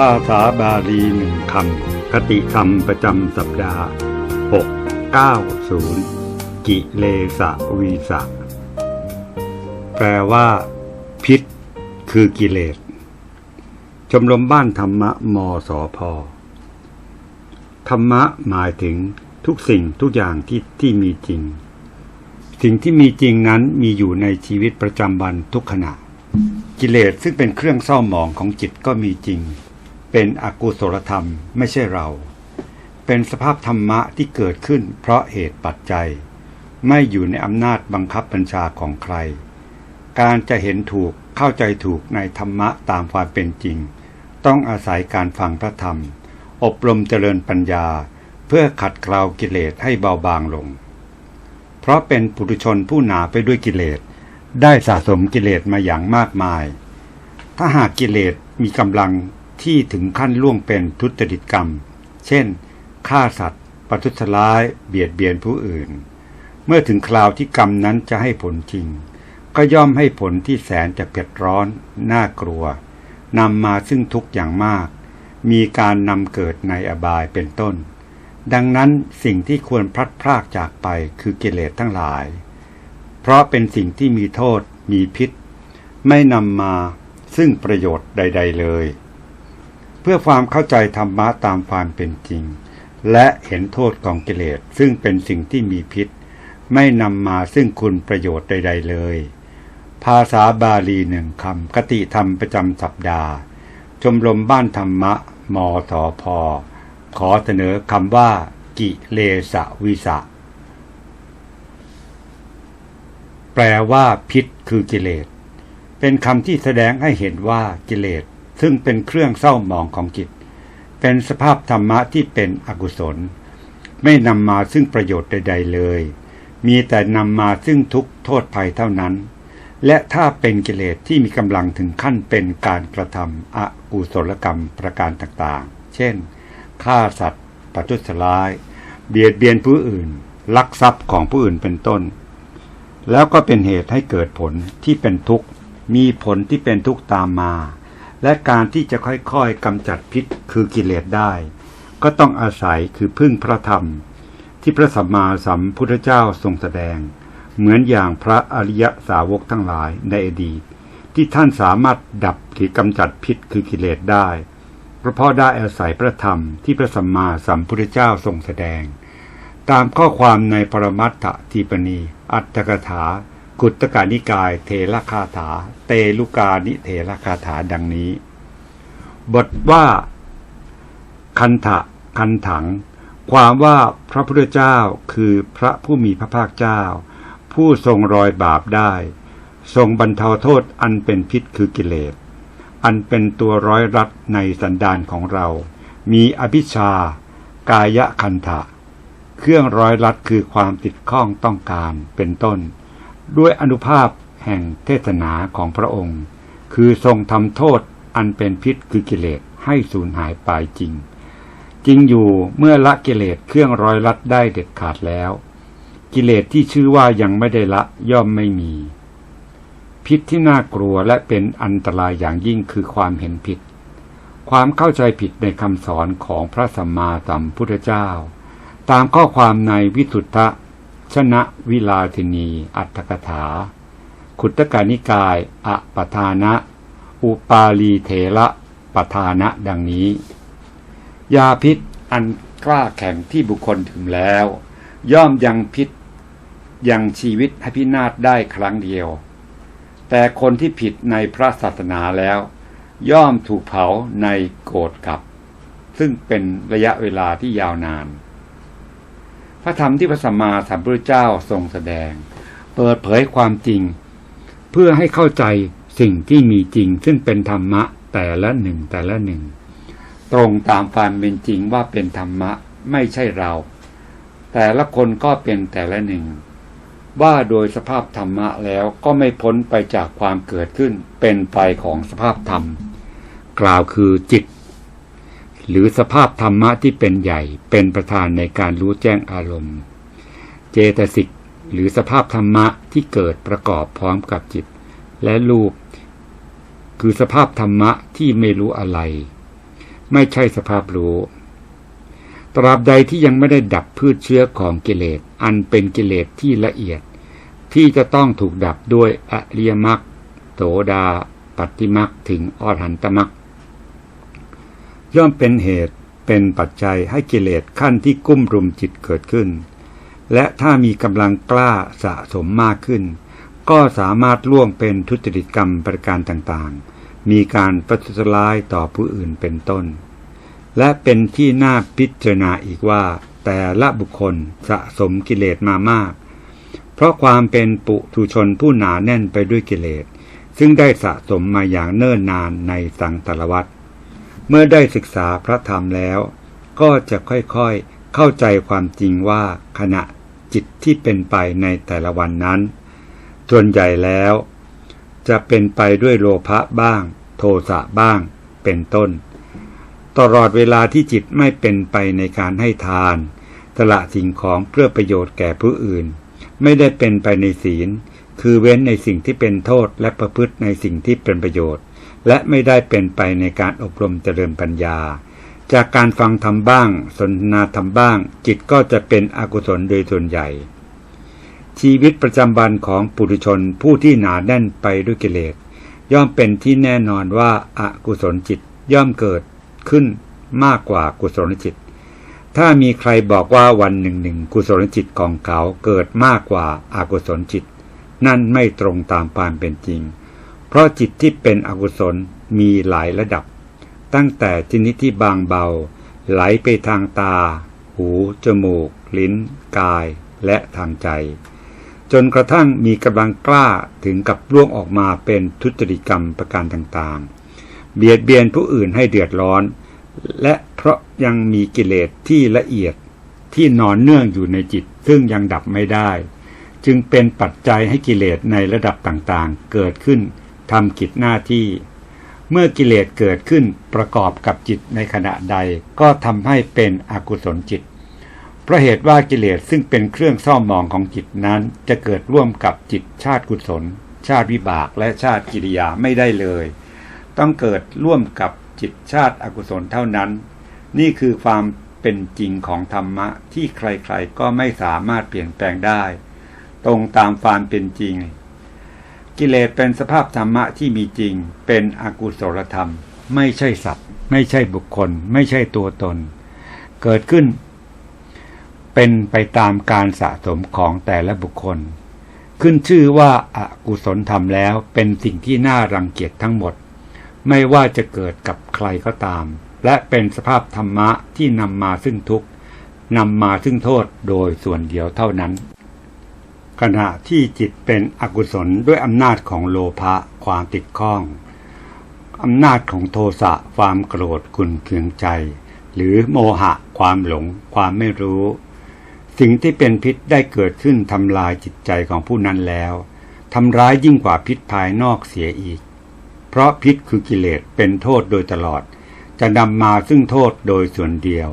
ภาษาบาลีหนึ่งคำคติธรรมประจำสัปดาห์ 690 กิเลสวีสะ แปลว่า พิษ คือกิเลส ชมรมบ้านธรรมะมสพธรรมะหมายถึงทุกสิ่งทุกอย่างที่ที่มีจริง สิ่งที่มีจริงนั้นมีอยู่ในชีวิตประจำวันทุกขณะ กิเลสซึ่งเป็นเครื่องเศร้าหมองของจิตก็มีจริง เป็นอกุศลธรรมไม่ใช่เรา เป็นสภาพธรรมะที่เกิดขึ้นเพราะเหตุปัจจัย ไม่อยู่ในอำนาจบังคับบัญชาของใคร การจะเห็นถูกเข้าใจถูกในธรรมะตามความเป็นจริง ต้องอาศัยการฟังพระธรรม อบรมเจริญปัญญา เพื่อขัดเกลากิเลสให้เบาบางลง เพราะเป็นปุถุชนผู้หนาไปด้วยกิเลส ได้สะสมกิเลสมาอย่างมากมาย ถ้าหากกิเลสมีกำลัง ที่ถึงขั้นล่วงเป็นทุจริตกรรม เช่น ฆ่าสัตว์ ประทุษร้าย เบียดเบียนผู้อื่น เมื่อถึงคราวที่กรรมนั้นจะให้ผลจริง ก็ย่อมให้ผลที่แสนจะเผ็ดร้อน น่ากลัวนำมาซึ่งทุกข์อย่างมาก มีการนำเกิดในอบายเป็นต้น ดังนั้นสิ่งที่ควรพลัดพรากจากไปคือกิเลสทั้งหลาย เพราะเป็นสิ่งที่มีโทษ มีพิษ ไม่นำมาซึ่งประโยชน์ใด ๆ เลย เพื่อความเข้าใจธรรมะตามความเป็นจริง และเห็นโทษของกิเลสซึ่งเป็นสิ่งที่มีพิษ ไม่นำมาซึ่งคุณประโยชน์ใด ๆ เลย ภาษาบาลีหนึ่งคำคติธรรมประจำสัปดาห์ ชมรมบ้านธรรมะมสพขอเสนอคำว่า กิเลสวิสะแปลว่าพิษคือกิเลส เป็นคำที่แสดงให้เห็นว่ากิเลส ซึ่งเป็นเครื่องเศร้าหมองของจิต เป็นสภาพธรรมะที่เป็นอกุศล ไม่นำมาซึ่งประโยชน์ใด ๆเลย มีแต่นำมาซึ่งทุกข์โทษภัยเท่านั้น และถ้าเป็นกิเลสที่มีกำลังถึงขั้นเป็นการกระทำอกุศลกรรมประการต่างๆ เช่นฆ่าสัตว์ประทุษร้าย เบียดเบียนผู้อื่น ลักทรัพย์ของผู้อื่นเป็นต้น แล้วก็เป็นเหตุให้เกิดผลที่เป็นทุกข์ มีผลที่เป็นทุกข์ตามมา และการที่จะค่อยๆกำจัดพิษคือกิเลสได้ ก็ต้องอาศัยคือพึ่งพระธรรม ที่พระสัมมาสัมพุทธเจ้าทรงแสดง เหมือนอย่างพระอริยสาวกทั้งหลายในอดีต ที่ท่านสามารถดับหรือกำจัดพิษคือกิเลสได้เพราะได้อาศัยพระธรรมที่พระสัมมาสัมพุทธเจ้าทรงแสดง ตามข้อความในปรมัตถทีปณี อัตถกถา กุตกานิกายเทระคาถา เตลุกานิเทระคาถาดังนี้ บทว่า คันถะคันถัง ความว่าพระพุทธเจ้าคือพระผู้มีพระภาคเจ้า ผู้ทรงรอยบาปได้ ทรงบรรเทาโทษอันเป็นพิษคือกิเลส อันเป็นตัวร้อยรัดในสันดานของเรา มีอภิชากายคันถะเครื่องร้อยรัดคือความติดข้องต้องการเป็นต้น ด้วยอนุภาพแห่งเทศนาของพระองค์ คือทรงทำโทษอันเป็นพิษคือกิเลสให้สูญหายไปจริง จริงอยู่เมื่อละกิเลสเครื่องร้อยรัดได้เด็ดขาดแล้ว กิเลสที่ชื่อว่ายังไม่ได้ละย่อมไม่มี พิษที่น่ากลัวและเป็นอันตรายอย่างยิ่งคือความเห็นผิด ความเข้าใจผิดในคำสอนของพระสัมมาสัมพุทธเจ้า ตามข้อความในวิสุทธะ ชนะวิลาทินี อัตถกถา ขุตกานิกายอปทานะ อุปาลีเถระปทานะดังนี้ ยาพิษอันกล้าแข็งที่บุคคลถึงแล้ว ย่อมยังพิษยังชีวิตให้พินาศได้ครั้งเดียว แต่คนที่ผิดในพระศาสนาแล้ว ย่อมถูกเผาในโกรธกับ ซึ่งเป็นระยะเวลาที่ยาวนาน พระธรรมที่พระสัมมาสัมพุทธเจ้าทรงแสดง เปิดเผยความจริง เพื่อให้เข้าใจสิ่งที่มีจริง ซึ่งเป็นธรรมะแต่ละหนึ่งแต่ละหนึ่ง ตรงตามความเป็นจริงว่าเป็นธรรมะไม่ใช่เรา แต่ละคนก็เป็นแต่ละหนึ่ง ว่าโดยสภาพธรรมะแล้วก็ไม่พ้นไปจากความเกิดขึ้นเป็นไปของสภาพธรรม กล่าวคือจิต หรือสภาพธรรมะที่เป็นใหญ่เป็นประธานในการรู้แจ้งอารมณ์ เจตสิกหรือสภาพธรรมะที่เกิดประกอบพร้อมกับจิต และรูป คือสภาพธรรมะที่ไม่รู้อะไร ไม่ใช่สภาพรู้ ตราบใดที่ยังไม่ได้ดับพืชเชื้อของกิเลสอันเป็นกิเลสที่ละเอียด ที่จะต้องถูกดับด้วยอริยมรรคโสดาปัตติมรรคถึงอรหันตมรรค ย่อมเป็นเหตุเป็นปัจจัยให้กิเลสขั้นที่กุ้มรุมจิตเกิดขึ้น และถ้ามีกำลังกล้าสะสมมากขึ้น ก็สามารถล่วงเป็นทุจริตกรรมประการต่างๆ มีการประทุษร้ายต่อผู้อื่นเป็นต้น และเป็นที่น่าพิจารณาอีกว่า แต่ละบุคคลสะสมกิเลสมามาก เพราะความเป็นปุถุชนผู้หนาแน่นไปด้วยกิเลส ซึ่งได้สะสมมาอย่างเนิ่นนานในสังสารวัฏ เมื่อได้ศึกษาพระธรรมแล้ว ก็จะค่อยๆเข้าใจความจริงว่าขณะจิตที่เป็นไปในแต่ละวันนั้น ส่วนใหญ่แล้ว จะเป็นไปด้วยโลภะบ้าง โทสะบ้าง เป็นต้น ตลอดเวลาที่จิตไม่เป็นไปในการให้ทานสละสิ่งของเพื่อประโยชน์แก่ผู้อื่น ไม่ได้เป็นไปในศีล คือเว้นในสิ่งที่เป็นโทษและประพฤติในสิ่งที่เป็นประโยชน์ และไม่ได้เป็นไปในการอบรมเจริญปัญญา จากการฟังธรรมบ้าง สนทนาธรรมบ้าง จิตก็จะเป็นอกุศลโดยส่วนใหญ่ ชีวิตประจำวันของปุถุชนผู้ที่หนาแน่นไปด้วยกิเลส ย่อมเป็นที่แน่นอนว่าอากุศลจิตย่อมเกิดขึ้นมากกว่ากุศลจิต ถ้ามีใครบอกว่าวันหนึ่งหนึ่งกุศลจิตของเขาเกิดมากกว่าอากุศลจิต นั่นไม่ตรงตามความเป็นจริง เพราะจิตที่เป็นอกุศลมีหลายระดับ ตั้งแต่ชนิดที่บางเบา ไหลไปทางตา หู จมูก ลิ้น กาย และทางใจ จนกระทั่งมีกำลังกล้าถึงกับล่วงออกมาเป็นทุจริตกรรมประการต่างๆ เบียดเบียนผู้อื่นให้เดือดร้อน และเพราะยังมีกิเลสที่ละเอียดที่นอนเนื่องอยู่ในจิตซึ่งยังดับไม่ได้ จึงเป็นปัจจัยให้กิเลสในระดับต่างๆ เกิดขึ้น ทำกิจหน้าที่ เมื่อกิเลสเกิดขึ้นประกอบกับจิตในขณะใดก็ทำให้เป็นอกุศลจิต เพราะเหตุว่ากิเลสซึ่งเป็นเครื่องเศร้าหมองของจิตนั้น จะเกิดร่วมกับจิตชาติกุศล ชาติวิบากและชาติกิริยาไม่ได้เลย ต้องเกิดร่วมกับจิตชาติอกุศลเท่านั้น นี่คือความเป็นจริงของธรรมะที่ใครๆก็ไม่สามารถเปลี่ยนแปลงได้ ตรงตามความเป็นจริง กิเลสเป็นสภาพธรรมะที่มีจริง เป็นอกุศลธรรม ไม่ใช่สัตว์ ไม่ใช่บุคคล ไม่ใช่ตัวตน เกิดขึ้น เป็นไปตามการสะสมของแต่ละบุคคล ขึ้นชื่อว่าอากุศลธรรมแล้วเป็นสิ่งที่น่ารังเกียจทั้งหมด ไม่ว่าจะเกิดกับใครก็ตาม และเป็นสภาพธรรมะที่นำมาซึ่งทุกข์นำมาซึ่งโทษโดยส่วนเดียวเท่านั้น ขณะที่จิตเป็นอกุศลด้วยอำนาจของโลภะความติดข้องอำนาจของโทสะความโกรธขุนเคืองใจ หรือโมหะความหลง ความไม่รู้ สิ่งที่เป็นพิษได้เกิดขึ้นทำลายจิตใจของผู้นั้นแล้วทำร้ายยิ่งกว่าพิษภายนอกเสียอีก เพราะพิษคือกิเลสเป็นโทษโดยตลอด จะนำมาซึ่งโทษโดยส่วนเดียว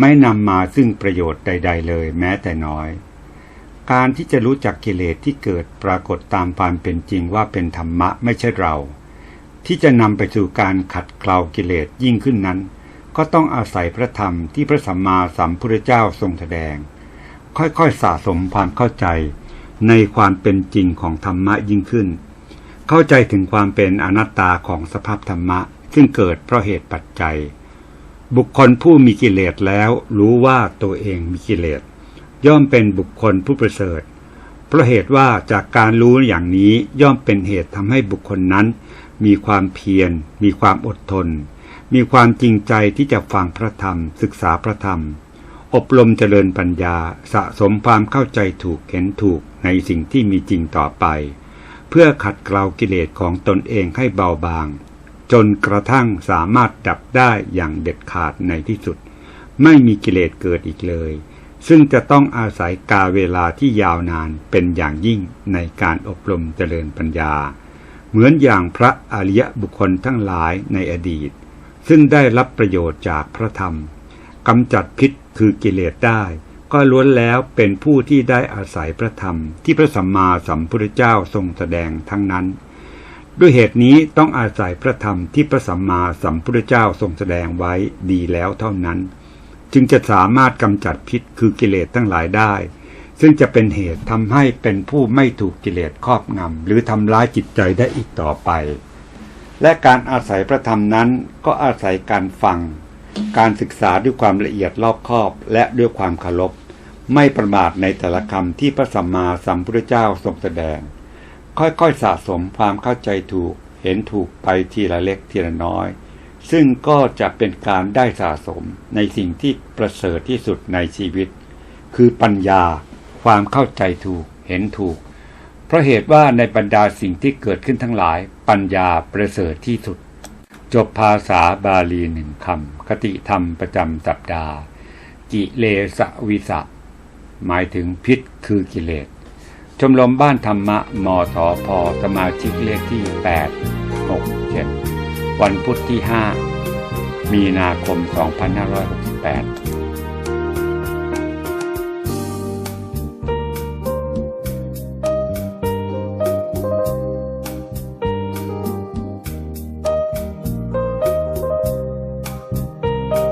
ไม่นำมาซึ่งประโยชน์ใด ๆ เลยแม้แต่น้อย การที่จะรู้จักกิเลสที่เกิดปรากฏตามความเป็นจริงว่าเป็นธรรมะไม่ใช่เรา ที่จะนำไปสู่การขัดเกลากิเลสยิ่งขึ้นนั้น ก็ต้องอาศัยพระธรรมที่พระสัมมาสัมพุทธเจ้าทรงแสดง ค่อยๆสะสมความเข้าใจ ในความเป็นจริงของธรรมะยิ่งขึ้น เข้าใจถึงความเป็นอนัตตาของสภาพธรรมะ ซึ่งเกิดเพราะเหตุปัจจัย บุคคลผู้มีกิเลสแล้วรู้ว่าตัวเองมีกิเลส ย่อมเป็นบุคคลผู้ประเสริฐ เพราะเหตุว่าจากการรู้อย่างนี้ย่อมเป็นเหตุทำให้บุคคลนั้น มีความเพียร มีความอดทน มีความจริงใจที่จะฟังพระธรรม ศึกษาพระธรรม อบรมเจริญปัญญา สะสมความเข้าใจถูกเห็นถูกในสิ่งที่มีจริงต่อไป เพื่อขัดเกลากิเลสของตนเองให้เบาบาง จนกระทั่งสามารถดับได้อย่างเด็ดขาดในที่สุด ไม่มีกิเลสเกิดอีกเลย ซึ่งจะต้องอาศัยกาเวลาที่ยาวนานเป็นอย่างยิ่งในการอบรมเจริญปัญญา เหมือนอย่างพระอริยบุคคลทั้งหลายในอดีต ซึ่งได้รับประโยชน์จากพระธรรมกำจัดพิษคือกิเลสได้ ก็ล้วนแล้วเป็นผู้ที่ได้อาศัยพระธรรมที่พระสัมมาสัมพุทธเจ้าทรงแสดงทั้งนั้น ด้วยเหตุนี้ต้องอาศัยพระธรรมที่พระสัมมาสัมพุทธเจ้าทรงแสดงไว้ดีแล้วเท่านั้น จึงจะสามารถกำจัดพิษคือกิเลสทั้งหลายได้ ซึ่งจะเป็นเหตุทำให้เป็นผู้ไม่ถูกกิเลสครอบงำหรือทำร้ายจิตใจได้อีกต่อไป และการอาศัยพระธรรมนั้นก็อาศัยการฟัง การศึกษาด้วยความละเอียดรอบคอบและด้วยความเคารพไม่ประมาทในแต่ละคำที่พระสัมมาสัมพุทธเจ้าทรงแสดง ค่อยๆสะสมความเข้าใจถูกเห็นถูกไปทีละเล็กทีละน้อย ซึ่งก็จะเป็นการได้สะสมในสิ่งที่ประเสริฐที่สุดในชีวิต คือปัญญาความเข้าใจถูกเห็นถูก เพราะเหตุว่าในบรรดาสิ่งที่เกิดขึ้นทั้งหลาย ปัญญาประเสริฐที่สุด จบภาษาบาลีหนึ่งคำคติธรรมประจำสัปดาห์ กิเลสวิสะหมายถึงพิษคือกิเลสชมรมบ้านธรรมะมทพสมาชิกเลขที่ 8 6 7 วันพุธที่ 5 มีนาคม 2568